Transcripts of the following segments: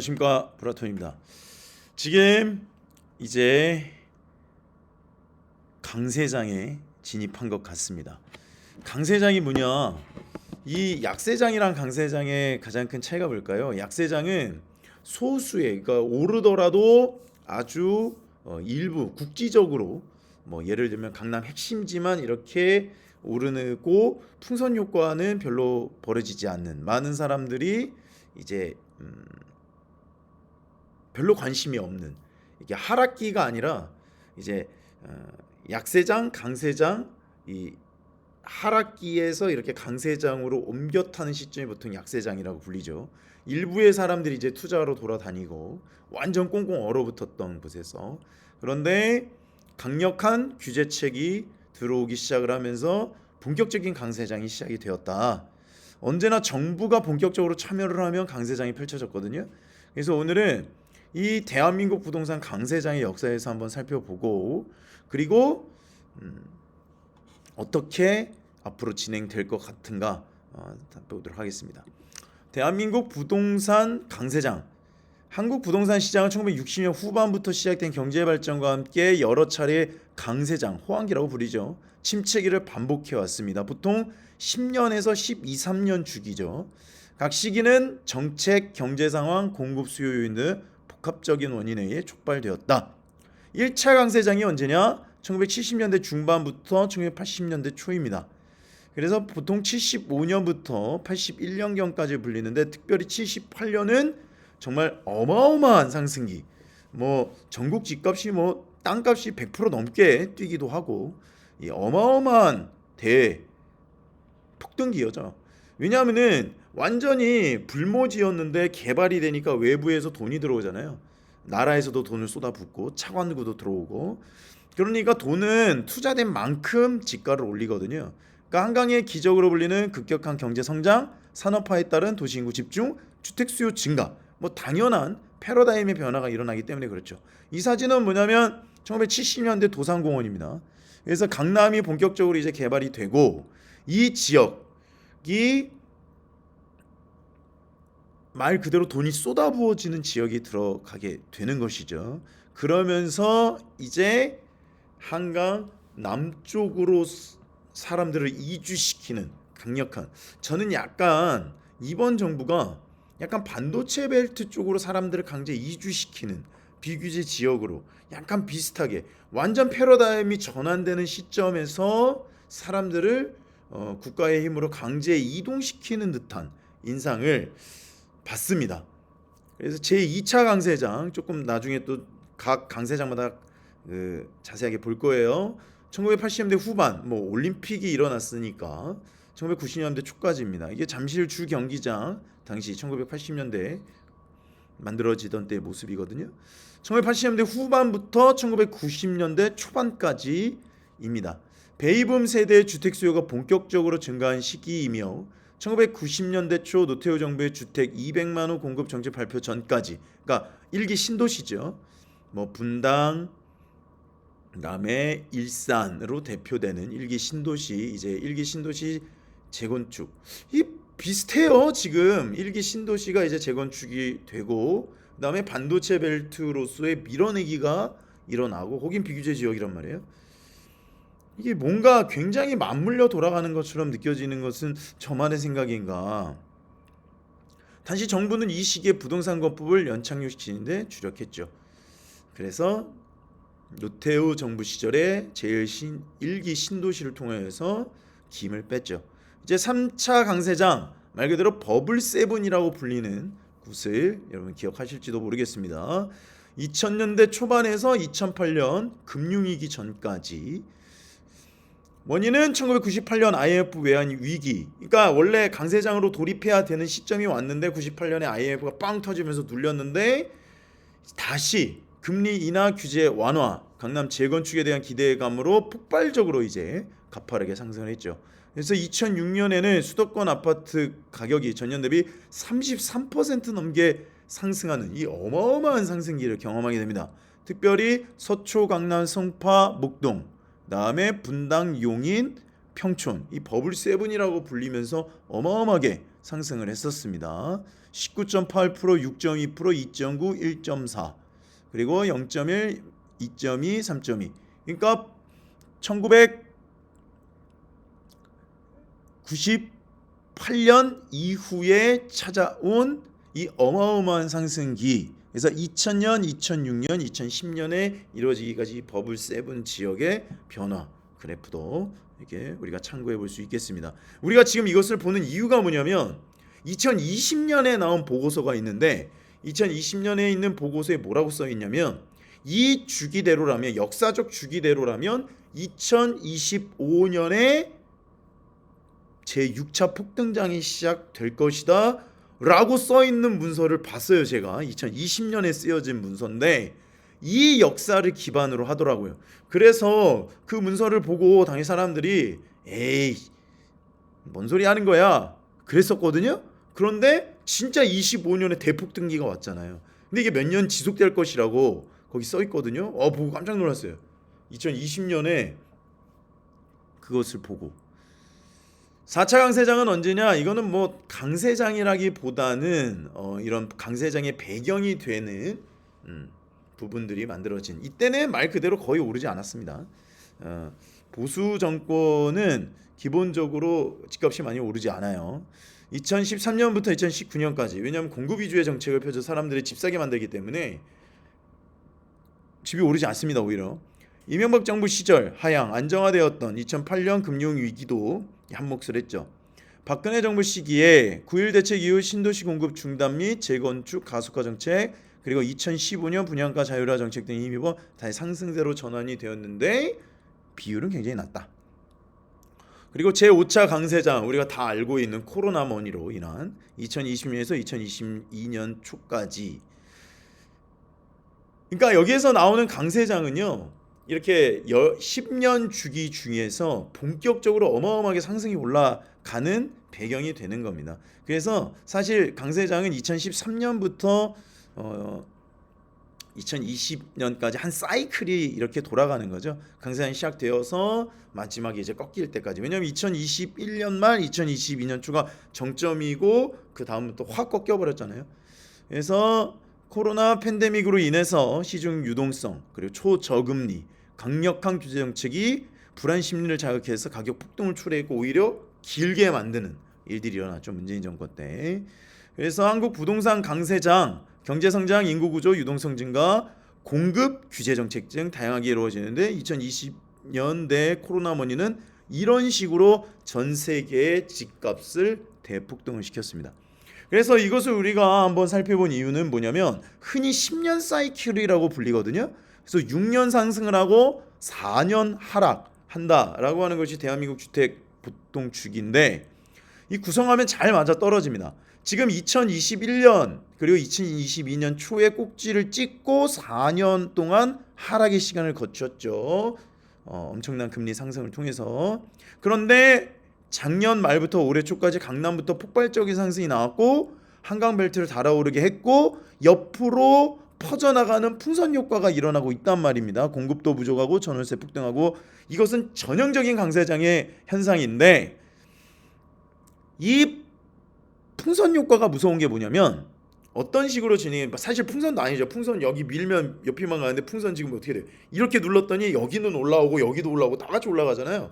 안녕하십니까 브라톤입니다. 지금 이제 강세장에 진입한 것 같습니다. 강세장이 뭐냐? 이 약세장이랑 강세장의 가장 큰 차이가 뭘까요? 약세장은 소수의 그러니까 오르더라도 아주 어, 일부 국지적으로 뭐 예를 들면 강남 핵심지만 이렇게 오르고 풍선 효과는 별로 벌어지지 않는 많은 사람들이 이제 음, 별로 관심이 없는 이게 하락기가 아니라 이제 어, 약세장, 강세장 이 하락기에서 이렇게 강세장으로 옮겨 타는 시점이 보통 약세장이라고 불리죠. 일부의 사람들이 이제 투자로 돌아다니고 완전 꽁꽁 얼어붙었던 곳에서 그런데 강력한 규제책이 들어오기 시작을 하면서 본격적인 강세장이 시작이 되었다. 언제나 정부가 본격적으로 참여를 하면 강세장이 펼쳐졌거든요. 그래서 오늘은 이 대한민국 부동산 강세장의 역사에서 한번 살펴보고 그리고 음, 어떻게 앞으로 진행될 것 같은가 어, 보도록 하겠습니다. 대한민국 부동산 강세장 한국 부동산 시장은 1960년 후반부터 시작된 경제 발전과 함께 여러 차례 강세장, 호황기라고 부르죠. 침체기를 반복해 왔습니다. 보통 10년에서 12, 13년 주기죠. 각 시기는 정책, 경제 상황, 공급 수요 요인 등 복합적인 원인에 의해 촉발되었다. 1차 강세장이 언제냐? 1970년대 중반부터 1980년대 초입니다. 그래서 보통 75년부터 81년경까지 불리는데 특별히 78년은 정말 어마어마한 상승기. 뭐 전국 집값이 뭐 땅값이 100% 넘게 뛰기도 하고 이 어마어마한 대 폭등기였죠. 왜냐하면은 완전히 불모지였는데 개발이 되니까 외부에서 돈이 들어오잖아요. 나라에서도 돈을 쏟아붓고 차관구도 들어오고 그러니까 돈은 투자된 만큼 지가를 올리거든요. 그러니까 한강의 기적으로 불리는 급격한 경제 성장, 산업화에 따른 도시 인구 집중, 주택 수요 증가, 뭐 당연한 패러다임의 변화가 일어나기 때문에 그렇죠. 이 사진은 뭐냐면 1970년대 도산공원입니다. 그래서 강남이 본격적으로 이제 개발이 되고 이 지역이 말 그대로 돈이 쏟아부어지는 지역이 들어가게 되는 것이죠. 그러면서 이제 한강 남쪽으로 사람들을 이주시키는 강력한 저는 약간 이번 정부가 약간 반도체 벨트 쪽으로 사람들을 강제 이주시키는 비규제 지역으로 약간 비슷하게 완전 패러다임이 전환되는 시점에서 사람들을 어, 국가의 힘으로 강제 이동시키는 듯한 인상을 받습니다. 그래서 제 2차 강세장 조금 나중에 또 각 강세장마다 그 자세하게 볼 거예요. 1980년대 후반 뭐 올림픽이 일어났으니까 1990년대 초까지입니다. 이게 잠실 주 경기장 당시 1980년대 만들어지던 때의 모습이거든요. 1980년대 후반부터 1990년대 초반까지입니다. 베이붐 세대의 주택 수요가 본격적으로 증가한 시기이며 1990년대 초 노태우 정부의 주택 200만 호 공급 정책 발표 전까지 그러니까 일기 신도시죠. 뭐 분당 그다음에 일산으로 대표되는 일기 신도시 이제 일기 신도시 재건축 이 비슷해요 지금 일기 신도시가 이제 재건축이 되고 그다음에 반도체 벨트로서의 밀어내기가 일어나고 거긴 비규제 지역이란 말이에요. 이게 뭔가 굉장히 맞물려 돌아가는 것처럼 느껴지는 것은 저만의 생각인가? 단지 정부는 이 시기에 부동산건법을 연착륙 시키는데 주력했죠. 그래서 노태우 정부 시절에 제일 신 일기 신도시를 통해서 김을 뺐죠. 이제 3차 강세장 말 그대로 버블 세븐이라고 불리는 곳을 여러분 기억하실지도 모르겠습니다. 2000년대 초반에서 2008년 금융위기 전까지 원인은 1998년 IMF 외환 위기. 그러니까 원래 강세장으로 돌입해야 되는 시점이 왔는데 98년에 IMF가 빵 터지면서 눌렸는데 다시 금리 인하 규제 완화, 강남 재건축에 대한 기대감으로 폭발적으로 이제 가파르게 상승을 했죠. 그래서 2006년에는 수도권 아파트 가격이 전년 대비 33% 넘게 상승하는 이 어마어마한 상승기를 경험하게 됩니다. 특별히 서초, 강남, 성파, 목동, 그 다음에 분당, 용인, 평촌 이 버블 세븐이라고 불리면서 어마어마하게 상승을 했었습니다. 19.8%, 6.2%, 2.9, 1.4 그리고 0.1, 2.2, 3.2 그러니까 1998년 이후에 찾아온 이 어마어마한 상승기 그래서 2000년, 2006년, 2010년에 이루어지기까지 버블 세븐 지역의 변화 그래프도 이렇게 우리가 참고해 볼 수 있겠습니다. 우리가 지금 이것을 보는 이유가 뭐냐면 2020년에 나온 보고서가 있는데 2020년에 있는 보고서에 뭐라고 써 있냐면 이 주기대로라면 역사적 주기대로라면 2025년에 제 6차 폭등장이 시작될 것이다 라고 써 있는 문서를 봤어요 제가. 2020년에 쓰여진 문서인데 이 역사를 기반으로 하더라고요. 그래서 그 문서를 보고 당시 사람들이 에이 뭔 소리 하는 거야? 그랬었거든요. 그런데 진짜 25년에 대폭 등기가 왔잖아요. 근데 이게 몇 년 지속될 것이라고 거기 써 있거든요. 어 보고 깜짝 놀랐어요. 2020년에 그것을 보고 4차 강세장은 언제냐? 이거는 뭐 강세장이라기보다는 어, 이런 강세장의 배경이 되는 음, 부분들이 만들어진 이때는 말 그대로 거의 오르지 않았습니다. 어, 보수 정권은 기본적으로 집값이 많이 오르지 않아요. 2013년부터 2019년까지 왜냐하면 공급 위주의 정책을 펴서 사람들이 집 사게 만들기 때문에 집이 오르지 않습니다 오히려 이명박 정부 시절 하향 안정화되었던 2008년 금융 위기도 한몫을 했죠. 박근혜 정부 시기에 9.1 대책 이후 신도시 공급 중단 및 재건축 가속화 정책 그리고 2015년 분양가 자율화 정책 등이 힘입어 다시 상승세로 전환이 되었는데 비율은 굉장히 낮다. 그리고 제5차 강세장 우리가 다 알고 있는 코로나 머니로 인한 2020년에서 2022년 초까지 그러니까 여기에서 나오는 강세장은요. 이렇게 10년 주기 중에서 본격적으로 어마어마하게 상승이 올라가는 배경이 되는 겁니다. 그래서 사실 강 세장은 2013년부터 어 2020년까지 한 사이클이 이렇게 돌아가는 거죠. 강세장이 시작되어서 마지막에 이제 꺾일 때까지. 왜냐하면 2021년 말 2022년 초가 정점이고 그 다음부터 확 꺾여 버렸잖아요. 그래서 코로나 팬데믹으로 인해서 시중 유동성 그리고 초저금리 강력한 규제 정책이 불안 심리를 자극해서 가격 폭등을 초래했고 오히려 길게 만드는 일들이 일어났죠 문재인 정권 때. 그래서 한국 부동산 강세장, 경제 성장, 인구 구조, 유동성 증가, 공급 규제 정책 등 다양하게 이루어지는데 2020년대 코로나 머니는 이런 식으로 전 세계의 집값을 대폭등을 시켰습니다. 그래서 이것을 우리가 한번 살펴본 이유는 뭐냐면 흔히 10년 사이클이라고 불리거든요. 그래서 6년 상승을 하고 4년 하락한다라고 하는 것이 대한민국 주택 보통 주기인데 이 구성하면 잘 맞아 떨어집니다. 지금 2021년 그리고 2022년 초에 꼭지를 찍고 4년 동안 하락의 시간을 거쳤죠. 어, 엄청난 금리 상승을 통해서 그런데 작년 말부터 올해 초까지 강남부터 폭발적인 상승이 나왔고 한강 벨트를 달아오르게 했고 옆으로 퍼져나가는 풍선 효과가 일어나고 있단 말입니다. 공급도 부족하고 전월세 폭등하고 이것은 전형적인 강세장의 현상인데 이 풍선 효과가 무서운 게 뭐냐면 어떤 식으로 진행해 사실 풍선도 아니죠. 풍선 여기 밀면 옆이만 가는데 풍선 지금 어떻게 돼? 이렇게 눌렀더니 여기는 올라오고 여기도 올라오고 다 같이 올라가잖아요.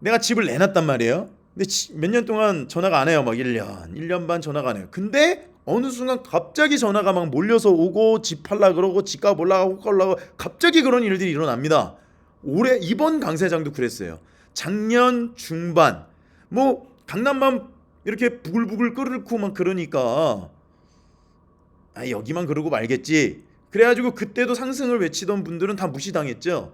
내가 집을 내놨단 말이에요. 근데 몇 년 동안 전화가 안 해요. 막 1년, 1년 반 전화가 안 해요. 근데 어느 순간 갑자기 전화가 막 몰려서 오고 집 팔라 그러고 집값 올라가고 호가 올라가고 갑자기 그런 일들이 일어납니다. 올해 이번 강세장도 그랬어요. 작년 중반 뭐 강남만 이렇게 부글부글 끓고 막 그러니까 아 여기만 그러고 말겠지. 그래가지고 그때도 상승을 외치던 분들은 다 무시당했죠.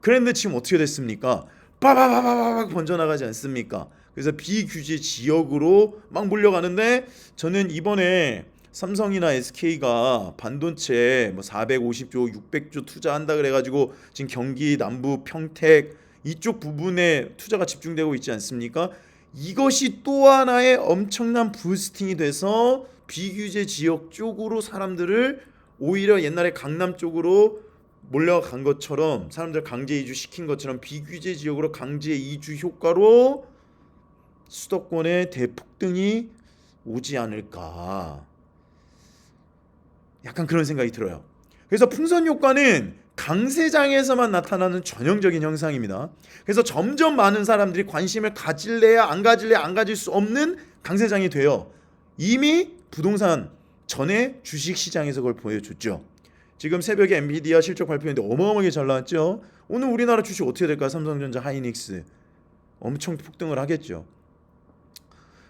그런데 지금 어떻게 됐습니까? 빠바바바박 번져나가지 않습니까? 그래서 비규제 지역으로 막 몰려가는데 저는 이번에 삼성이나 SK가 반도체 뭐 450조, 600조 투자한다 그래가지고 지금 경기 남부 평택 이쪽 부분에 투자가 집중되고 있지 않습니까? 이것이 또 하나의 엄청난 부스팅이 돼서 비규제 지역 쪽으로 사람들을 오히려 옛날에 강남 쪽으로 몰려간 것처럼 사람들 강제 이주 시킨 것처럼 비규제 지역으로 강제 이주 효과로 수도권의 대폭등이 오지 않을까. 약간 그런 생각이 들어요. 그래서 풍선 효과는 강세장에서만 나타나는 전형적인 현상입니다. 그래서 점점 많은 사람들이 관심을 가질래야 안 가질래야 안 가질 수 없는 강세장이 돼요. 이미 부동산 전에 주식 시장에서 그걸 보여줬죠. 지금 새벽에 엔비디아 실적 발표했는데 어마어마하게 잘 나왔죠. 오늘 우리나라 주식 어떻게 될까요? 삼성전자, 하이닉스 엄청 폭등을 하겠죠.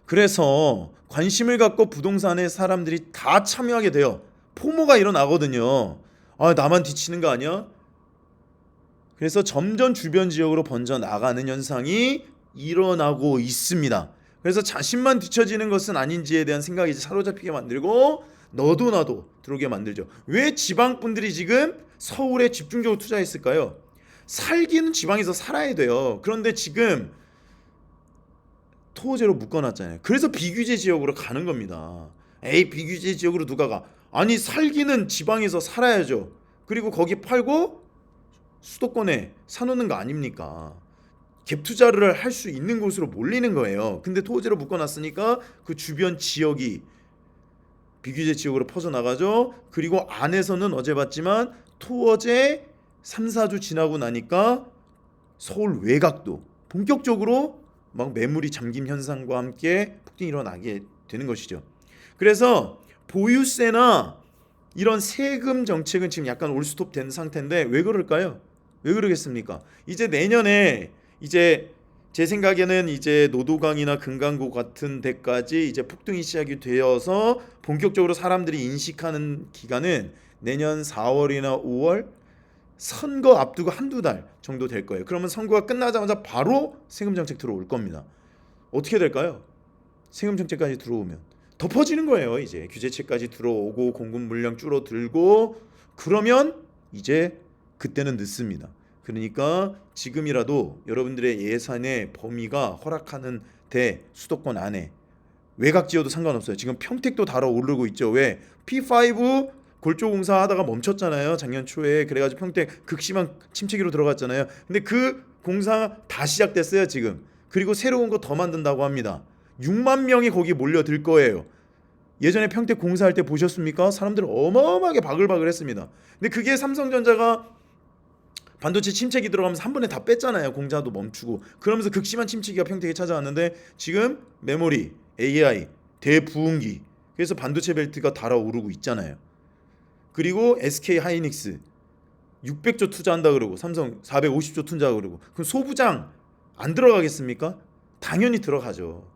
그래서 관심을 갖고 부동산에 사람들이 다 참여하게 돼요. 포모가 일어나거든요. 아 나만 뒤치는 거 아니야? 그래서 점점 주변 지역으로 번져 나가는 현상이 일어나고 있습니다. 그래서 자신만 뒤처지는 것은 아닌지에 대한 생각이 사로잡히게 만들고 너도 나도 들어오게 만들죠. 왜 지방 분들이 지금 서울에 집중적으로 투자했을까요? 살기는 지방에서 살아야 돼요. 그런데 지금 토호제로 묶어놨잖아요. 그래서 비규제 지역으로 가는 겁니다. 에이 비규제 지역으로 누가 가? 아니 살기는 지방에서 살아야죠. 그리고 거기 팔고 수도권에 사놓는 거 아닙니까? 갭 투자를 할 수 있는 곳으로 몰리는 거예요. 근데 토지로 묶어놨으니까 그 주변 지역이 비규제 지역으로 퍼져 나가죠. 그리고 안에서는 어제 봤지만 토어제 3, 4주 지나고 나니까 서울 외곽도 본격적으로 막 매물이 잠김 현상과 함께 폭등이 일어나게 되는 것이죠. 그래서 보유세나 이런 세금 정책은 지금 약간 올스톱 된 상태인데 왜 그럴까요? 왜 그러겠습니까? 이제 내년에 이제 제 생각에는 이제 노도강이나 금강구 같은 데까지 이제 폭등이 시작이 되어서 본격적으로 사람들이 인식하는 기간은 내년 4월이나 5월 선거 앞두고 한두 달 정도 될 거예요. 그러면 선거가 끝나자마자 바로 세금 정책 들어올 겁니다. 어떻게 될까요? 세금 정책까지 들어오면 덮어지는 거예요. 이제 규제책까지 들어오고 공급 물량 줄어들고 그러면 이제 그때는 늦습니다. 그러니까 지금이라도 여러분들의 예산의 범위가 허락하는 대 수도권 안에 외곽 지어도 상관없어요. 지금 평택도 달아오르고 있죠. 왜? P5 골조 공사 하다가 멈췄잖아요. 작년 초에 그래가지고 평택 극심한 침체기로 들어갔잖아요. 근데 그 공사 다 시작됐어요. 지금. 그리고 새로운 거 더 만든다고 합니다. 6만 명이 거기 몰려들 거예요. 예전에 평택 공사할 때 보셨습니까? 사람들 어마어마하게 바글바글했습니다. 근데 그게 삼성전자가 반도체 침체기 들어가면서 한 번에 다 뺐잖아요. 공사도 멈추고 그러면서 극심한 침체기가 평택에 찾아왔는데 지금 메모리, AI, 대부흥기 그래서 반도체 벨트가 달아오르고 있잖아요. 그리고 SK 하이닉스 600조 투자한다 그러고 삼성 450조 투자 그러고 그럼 소부장 안 들어가겠습니까? 당연히 들어가죠.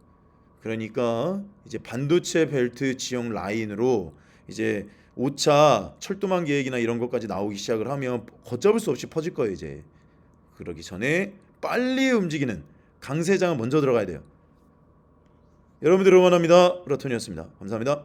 그러니까 이제 반도체 벨트 지역 라인으로 이제 5차 철도망 계획이나 이런 것까지 나오기 시작을 하면 걷잡을 수 없이 퍼질 거예요 이제. 그러기 전에 빨리 움직이는 강세장은 먼저 들어가야 돼요. 여러분들 응원합니다. 브라톤이었습니다. 감사합니다